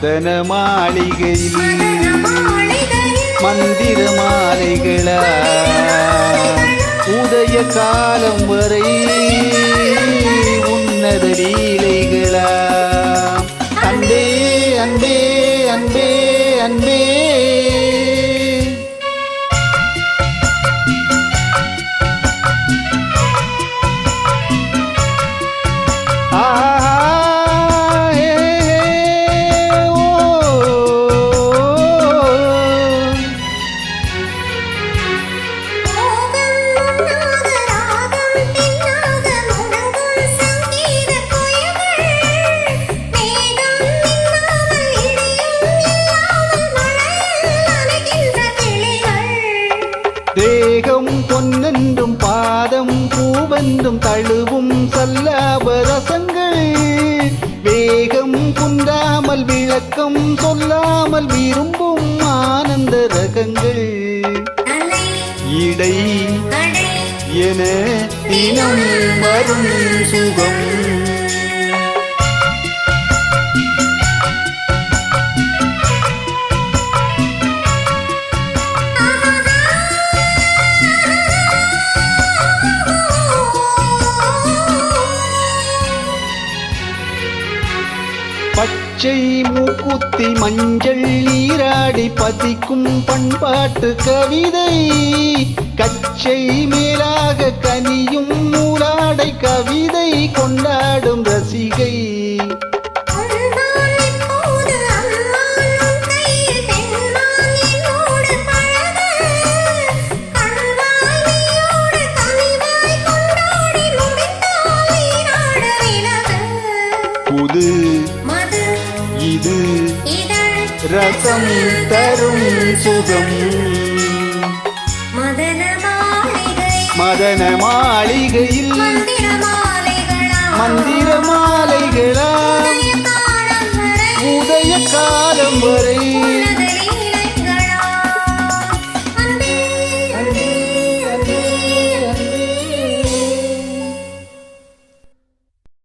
மதன மாளிகையில் மந்திர மாலைகளா உதய காலம் வரை உன்னத லீலைகளா? அன்பே அன்பே அன்பே அன்பே. தேகம் பொன்னென்றும் பாதம் பூவென்றும் தழுவும் சல்லாபரசங்கள். வேகம் குன்றாமல் விளக்கம் சொல்லாமல் விரும்பும் ஆனந்த ரகங்கள். இடை என தினம் வரும் சுகம். பச்சை மூக்குத்தி மஞ்சள் நீராடி பதிக்கும் பண்பாட்டு கவிதை. கச்சை மே வாசம் தரும் சுகம் மதன மாளிகையில் மந்திர மாலைகளாம்